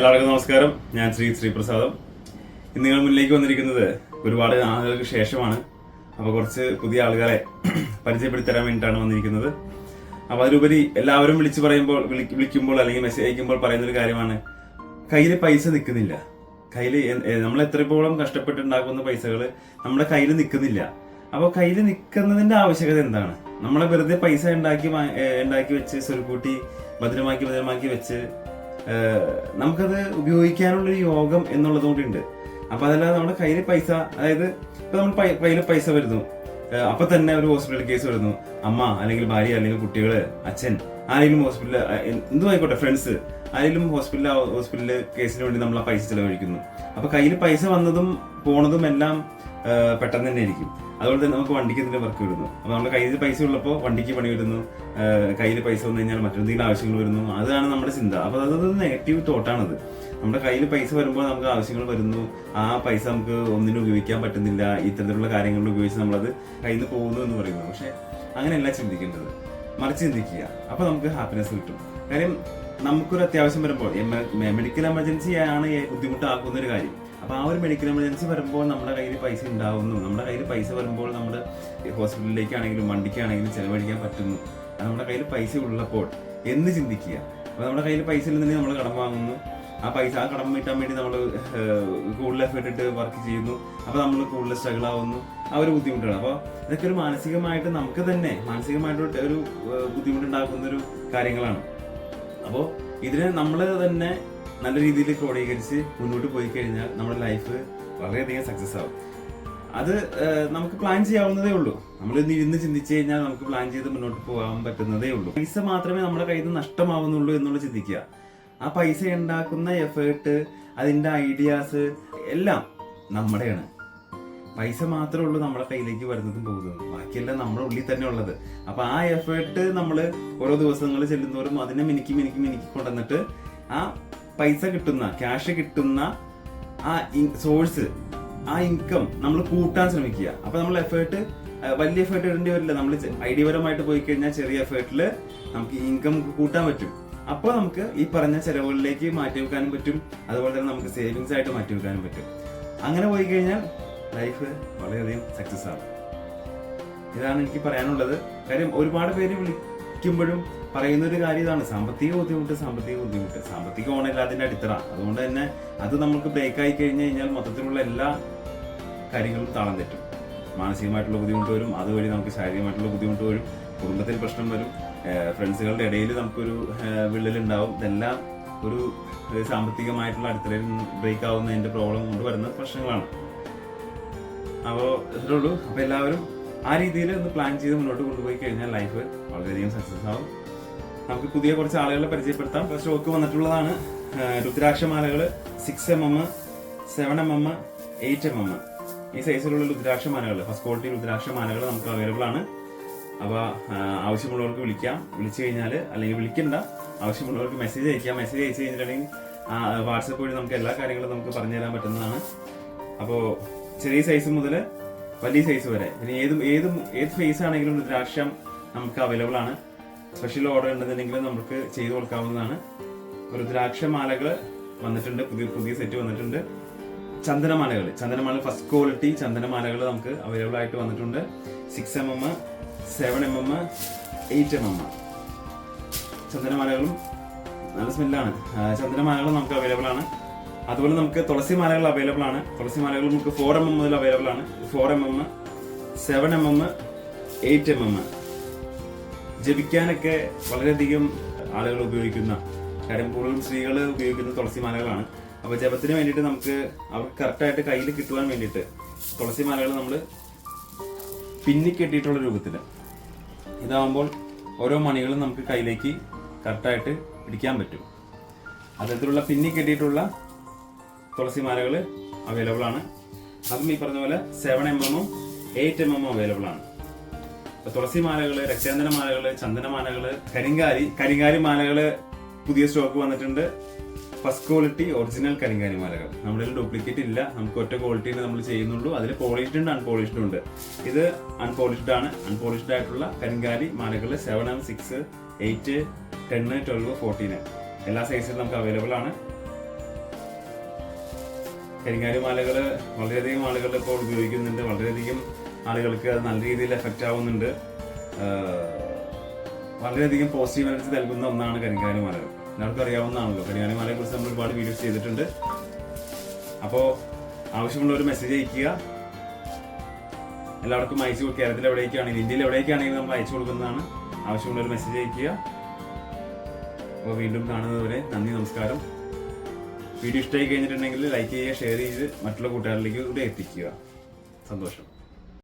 എല്ലാവർക്കും നമസ്കാരം. ഞാൻ ശ്രീ ശ്രീപ്രസാദം. ഇന്ന് നിങ്ങൾ മുന്നിലേക്ക് വന്നിരിക്കുന്നത് ഒരുപാട് നാളുകൾക്ക് ശേഷമാണ്. അപ്പോൾ കുറച്ച് പുതിയ ആളുകളെ പരിചയപ്പെടുത്തി തരാൻ വേണ്ടിയിട്ടാണ് വന്നിരിക്കുന്നത്. അപ്പോൾ അതിലുപരി എല്ലാവരും വിളിച്ച് പറയുമ്പോൾ വിളിക്കുമ്പോൾ അല്ലെങ്കിൽ മെസ്സേജ് അയക്കുമ്പോൾ പറയുന്ന ഒരു കാര്യമാണ്. കയ്യിൽ പൈസ നിൽക്കുന്നില്ല കയ്യിൽ നമ്മൾ എത്രത്തോളം കഷ്ടപ്പെട്ടുണ്ടാക്കുന്ന പൈസകൾ നമ്മുടെ കയ്യിൽ നിൽക്കുന്നില്ല അപ്പോൾ കയ്യിൽ നിൽക്കുന്നതിന്റെ ആവശ്യകത എന്താണ്? നമ്മളെ വെറുതെ പൈസ ഉണ്ടാക്കി ഉണ്ടാക്കി വെച്ച് സ്വരുക്കൂട്ടി ഭദ്രമാക്കി ഭദ്രമാക്കി വെച്ച് നമുക്കത് ഉപയോഗിക്കാനുള്ളൊരു യോഗം എന്നുള്ളത് കൂടി ഉണ്ട്. അപ്പൊ അതല്ലാതെ നമ്മുടെ കയ്യിൽ പൈസ അതായത് ഇപ്പൊ നമ്മൾ കയ്യിൽ പൈസ വരുന്നു. അപ്പൊ തന്നെ ഒരു ഹോസ്പിറ്റൽ കേസ് വരുന്നു. അമ്മ അല്ലെങ്കിൽ ഭാര്യ അല്ലെങ്കിൽ കുട്ടികൾ അച്ഛൻ ആരെങ്കിലും ഹോസ്പിറ്റലിൽ എന്തും ആയിക്കോട്ടെ ഫ്രണ്ട്സ് ആരെങ്കിലും ഹോസ്പിറ്റലിൽ ഹോസ്പിറ്റലിൽ കേസിന് വേണ്ടി നമ്മൾ ആ പൈസ ചെലവഴിക്കുന്നു. അപ്പൊ കയ്യിൽ പൈസ വന്നതും പോണതും എല്ലാം പെട്ടെന്ന് തന്നെ ആയിരിക്കും. അതുകൊണ്ട് തന്നെ നമുക്ക് വണ്ടിക്ക് എന്തെങ്കിലും വർക്ക് വരുന്നു. അപ്പൊ നമ്മുടെ കയ്യിൽ പൈസ ഉള്ളപ്പോൾ വണ്ടിക്ക് പണി വരുന്നു. കയ്യിൽ പൈസ വന്നു കഴിഞ്ഞാൽ മറ്റെന്തെങ്കിലും ആവശ്യങ്ങൾ വരുന്നു. അതാണ് നമ്മുടെ ചിന്ത. അപ്പൊ അതൊരു നെഗറ്റീവ് തോട്ടാണത് നമ്മുടെ കയ്യിൽ പൈസ വരുമ്പോൾ നമുക്ക് ആവശ്യങ്ങൾ വരുന്നു. ആ പൈസ നമുക്ക് ഒന്നിനും ഉപയോഗിക്കാൻ പറ്റുന്നില്ല. ഇത്തരത്തിലുള്ള കാര്യങ്ങളിൽ ഉപയോഗിച്ച് നമ്മളത് കയ്യിൽ നിന്ന് പോകുന്നു എന്ന് പറയുന്നു പക്ഷെ അങ്ങനെയല്ല ചിന്തിക്കേണ്ടത്. മറിച്ച് ചിന്തിക്കുക. അപ്പൊ നമുക്ക് ഹാപ്പിനെസ് കിട്ടും. കാര്യം നമുക്കൊരു അത്യാവശ്യം വരുമ്പോൾ മെഡിക്കൽ എമർജൻസി ആണ് ബുദ്ധിമുട്ടാക്കുന്ന ഒരു കാര്യം. അപ്പൊ ആ ഒരു മെഡിക്കൽ എമർജൻസി വരുമ്പോൾ നമ്മുടെ കയ്യിൽ പൈസ ഉണ്ടാവുന്നു. നമ്മുടെ കയ്യിൽ പൈസ വരുമ്പോൾ നമ്മൾ ഹോസ്പിറ്റലിലേക്കാണെങ്കിലും വണ്ടിക്കാണെങ്കിലും ചെലവഴിക്കാൻ പറ്റുന്നു. നമ്മുടെ കയ്യിൽ പൈസ ഉള്ളപ്പോൾ എന്ന് ചിന്തിക്കുക. അപ്പൊ നമ്മുടെ കയ്യിൽ പൈസ ഇല്ലെന്നുണ്ടെങ്കിൽ നമ്മൾ കടം വാങ്ങുന്നു. ആ പൈസ ആ കടം വീട്ടാൻ വേണ്ടി നമ്മൾ കൂടുതൽ എഫേർട്ട് ഇട്ട് വർക്ക് ചെയ്യുന്നു. അപ്പൊ നമ്മൾ കൂടുതൽ സ്ട്രഗിൾ ആവുന്നു. ആ ഒരു ബുദ്ധിമുട്ടാണ്. അപ്പോൾ ഇതൊക്കെ ഒരു മാനസികമായിട്ട് നമുക്ക് തന്നെ മാനസികമായിട്ട് ഒരു- ബുദ്ധിമുട്ടുണ്ടാക്കുന്ന ഒരു കാര്യങ്ങളാണ്. അപ്പോൾ ഇതിനെ നമ്മൾ തന്നെ നല്ല രീതിയിൽ ക്രോഡീകരിച്ച് മുന്നോട്ട് പോയി കഴിഞ്ഞാൽ നമ്മുടെ ലൈഫ് വളരെയധികം സക്സസ് ആവും. അത് നമുക്ക് പ്ലാൻ ചെയ്യാവുന്നതേ ഉള്ളൂ. നമ്മൾ ഇന്ന് ഇരുന്ന് ചിന്തിച്ചു കഴിഞ്ഞാൽ നമുക്ക് പ്ലാൻ ചെയ്ത് മുന്നോട്ട് പോകാൻ പറ്റുന്നതേ ഉള്ളൂ. പൈസ മാത്രമേ നമ്മുടെ കയ്യിൽ നിന്ന് നഷ്ടമാവുന്നുള്ളൂ എന്നുള്ളത് ചിന്തിക്കുക. ആ പൈസ ഉണ്ടാക്കുന്ന എഫേർട്ട് അതിന്റെ ഐഡിയാസ് എല്ലാം നമ്മുടെയാണ്. പൈസ മാത്രമേ ഉള്ളൂ നമ്മളെ കയ്യിലേക്ക് വരുന്നതും പോകുന്നതും. ബാക്കിയെല്ലാം നമ്മുടെ ഉള്ളിൽ തന്നെ ഉള്ളത്. അപ്പൊ ആ എഫേർട്ട് നമ്മൾ ഓരോ ദിവസങ്ങൾ ചെല്ലുന്നവരും അതിനെ മിനുക്കി മിനുക്കി മിനുക്കി കൊണ്ടുവന്നിട്ട് ആ പൈസ കിട്ടുന്ന ക്യാഷ് കിട്ടുന്ന ആ സോഴ്സ് ആ ഇൻകം നമ്മൾ കൂട്ടാൻ ശ്രമിക്കുക. അപ്പൊ നമ്മൾ എഫേർട്ട് വലിയ എഫേർട്ട് ഇടേണ്ടി വരില്ല. നമ്മൾ ഐഡിയപരമായിട്ട് പോയി കഴിഞ്ഞാൽ ചെറിയ എഫേർട്ടിൽ നമുക്ക് ഇൻകം കൂട്ടാൻ പറ്റും. അപ്പോൾ നമുക്ക് ഈ പറഞ്ഞ ചെലവുകളിലേക്ക് മാറ്റി വെക്കാനും പറ്റും. അതുപോലെ തന്നെ നമുക്ക് സേവിങ്സ് ആയിട്ട് മാറ്റി വെക്കാനും പറ്റും. അങ്ങനെ പോയി കഴിഞ്ഞാൽ ലൈഫ് വളരെയധികം സക്സസ് ആണ്. ഇതാണ് എനിക്ക് പറയാനുള്ളത്. കാര്യം ഒരുപാട് പേര് വിളിക്കുമ്പോഴും പറയുന്ന ഒരു കാര്യം ഇതാണ്. സാമ്പത്തിക ബുദ്ധിമുട്ട് സാമ്പത്തിക ബുദ്ധിമുട്ട്. സാമ്പത്തിക ഓണല്ല അതിന്റെ അടിത്തറ. അതുകൊണ്ട് തന്നെ അത് നമുക്ക് ബ്രേക്ക് ആയി കഴിഞ്ഞു കഴിഞ്ഞാൽ മൊത്തത്തിലുള്ള എല്ലാ കാര്യങ്ങളും താളം തെറ്റും. മാനസികമായിട്ടുള്ള ബുദ്ധിമുട്ട് വരും. അതുവഴി നമുക്ക് ശാരീരികമായിട്ടുള്ള ബുദ്ധിമുട്ട് വരും. കുടുംബത്തിൽ പ്രശ്നം വരും. ഫ്രണ്ട്സുകളുടെ ഇടയിൽ നമുക്കൊരു വിള്ളലുണ്ടാവും. ഇതെല്ലാം ഒരു സാമ്പത്തികമായിട്ടുള്ള അടിത്തറയിൽ ബ്രേക്ക് ആവുന്നതിന്റെ പ്രോബ്ലം കൊണ്ട് വരുന്ന പ്രശ്നങ്ങളാണ്. അപ്പോൾ ഇത്രേ ഉള്ളൂ. അപ്പോൾ എല്ലാവരും ആ രീതിയിൽ ഒന്ന് പ്ലാൻ ചെയ്ത് മുന്നോട്ട് കൊണ്ടുപോയി കഴിഞ്ഞാൽ ലൈഫ് വളരെയധികം സക്സസ് ആവും. നമുക്ക് പുതിയ കുറച്ച് ആളുകളെ പരിചയപ്പെടുത്താം. സ്റ്റോക്ക് വന്നിട്ടുള്ളതാണ് രുദ്രാക്ഷമാലകൾ six M M seven M M eight M M ഈ സൈസിലുള്ള രുദ്രാക്ഷമാലകൾ ഫസ്റ്റ് ക്വാളിറ്റി രുദ്രാക്ഷമാലകൾ നമുക്ക് അവൈലബിൾ ആണ്. അപ്പോൾ ആവശ്യമുള്ളവർക്ക് വിളിക്കാം. വിളിച്ചു കഴിഞ്ഞാൽ അല്ലെങ്കിൽ വിളിക്കണ്ട ആവശ്യമുള്ളവർക്ക് മെസ്സേജ് അയക്കാം. മെസ്സേജ് അയച്ചു കഴിഞ്ഞിട്ടുണ്ടെങ്കിൽ വാട്സപ്പ് വഴി നമുക്ക് എല്ലാ കാര്യങ്ങളും നമുക്ക് പറഞ്ഞു തരാൻ പറ്റുന്നതാണ്. അപ്പോൾ ചെറിയ സൈസ് മുതൽ വലിയ സൈസ് വരെ. ഇനി ഏത് ഏത് ഏത് ഫേസ് ആണെങ്കിലും രുദ്രാക്ഷം നമുക്ക് അവൈലബിൾ ആണ്. സ്പെഷ്യൽ ഓർഡർ ഉണ്ടെന്നുണ്ടെങ്കിൽ നമുക്ക് ചെയ്തു കൊടുക്കാവുന്നതാണ്. രുദ്രാക്ഷ മാലകൾ വന്നിട്ടുണ്ട് പുതിയ പുതിയ സെറ്റ് വന്നിട്ടുണ്ട്. ചന്ദനമാലകൾ. ചന്ദനമാല ഫസ്റ്റ് ക്വാളിറ്റി ചന്ദനമാലകൾ നമുക്ക് അവൈലബിൾ ആയിട്ട് വന്നിട്ടുണ്ട്. Six M M seven M M eight M M ചന്ദനമാലകളും നല്ല സ്മെല്ലാണ്. ചന്ദനമാലകൾ നമുക്ക് അവൈലബിൾ ആണ്. അതുപോലെ നമുക്ക് തുളസി മാലകൾ അവൈലബിൾ ആണ്. തുളസി മാലകൾ നമുക്ക് ഫോർ എം എം മുതൽ അവൈലബിൾ ആണ്. Four M M seven M M eight M M ജപിക്കാനൊക്കെ വളരെയധികം ആളുകൾ ഉപയോഗിക്കുന്ന കാര്യം കൂടുതലും സ്ത്രീകൾ ഉപയോഗിക്കുന്ന തുളസി മാലകളാണ്. അപ്പൊ ജപത്തിന് വേണ്ടിയിട്ട് നമുക്ക് അവർക്ക് കറക്റ്റായിട്ട് കയ്യിൽ കിട്ടുവാൻ വേണ്ടിയിട്ട് തുളസി മാലകൾ നമ്മൾ പിന്നി കെട്ടിയിട്ടുള്ള രൂപത്തിൽ ഇതാവുമ്പോൾ ഓരോ മണികളും നമുക്ക് കയ്യിലേക്ക് കറക്റ്റായിട്ട് പിടിക്കാൻ പറ്റും. അത്തരത്തിലുള്ള പിന്നി കെട്ടിയിട്ടുള്ള തുളസി മാലകൾ അവൈലബിൾ ആണ്. അതും ഈ പറഞ്ഞ പോലെ സെവൻ എം എമ്മും എയ്റ്റ് എം എമ്മും അവൈലബിൾ ആണ്. ഇപ്പോൾ തുളസി മാലകൾ രക്ഷാന്തര മാലകൾ ചന്ദന മാലകൾ കരിങ്കാരി കരിങ്കാരി മാലകൾ പുതിയ സ്റ്റോക്ക് വന്നിട്ടുണ്ട്. ഫസ്റ്റ് ക്വാളിറ്റി ഒറിജിനൽ കരിങ്കാരി മാലകൾ. നമ്മുടെ ഡ്യൂപ്ലിക്കേറ്റ് ഇല്ല. നമുക്ക് ഒറ്റ ക്വാളിറ്റിയിൽ നമ്മൾ ചെയ്യുന്നുള്ളൂ. അതിൽ പോളിഷ്ഡ് ഉണ്ട് അൺപോളിഷ്ഡ് ഉണ്ട്. ഇത് അൺപോളിഷ്ഡ് ആണ്. അൺപോളിഷ്ഡ് ആയിട്ടുള്ള കരിങ്കാരി മാലകൾ seven M six eight ten twelve fourteen എല്ലാ സൈസിലും നമുക്ക് അവൈലബിൾ ആണ്. കരിങ്കാലി മാലകൾ വളരെയധികം ആളുകൾ ഇപ്പോൾ ഉപയോഗിക്കുന്നുണ്ട്. വളരെയധികം ആളുകൾക്ക് അത് നല്ല രീതിയിൽ എഫക്റ്റ് ആവുന്നുണ്ട്. വളരെയധികം പോസിറ്റീവ് എനർജി നൽകുന്ന ഒന്നാണ് കരിങ്കാലി മാലകൾ. എല്ലാവർക്കും അറിയാവുന്നതാണല്ലോ കരിങ്ങാലി കുറിച്ച് നമ്മൾ ഒരുപാട് വീഡിയോസ് ചെയ്തിട്ടുണ്ട്. അപ്പോൾ ആവശ്യമുള്ള ഒരു മെസ്സേജ് അയക്കുക എല്ലാവർക്കും അയച്ചു കേരളത്തിൽ എവിടേക്കാണെങ്കിലും ഇന്ത്യയിൽ എവിടേക്കാണെങ്കിലും നമ്മൾ അയച്ചു കൊടുക്കുന്നതാണ്. ആവശ്യമുള്ള ഒരു മെസ്സേജ് അയക്കുക അപ്പോൾ വീണ്ടും കാണുന്നതുവരെ നന്ദി നമസ്കാരം. വീഡിയോ ഇഷ്ടമായി കഴിഞ്ഞിട്ടുണ്ടെങ്കിൽ ലൈക്ക് ചെയ്യുക ഷെയർ ചെയ്ത് മറ്റുള്ള കൂട്ടുകാരിലേക്ക് കൂടെ എത്തിക്കുക. സന്തോഷം.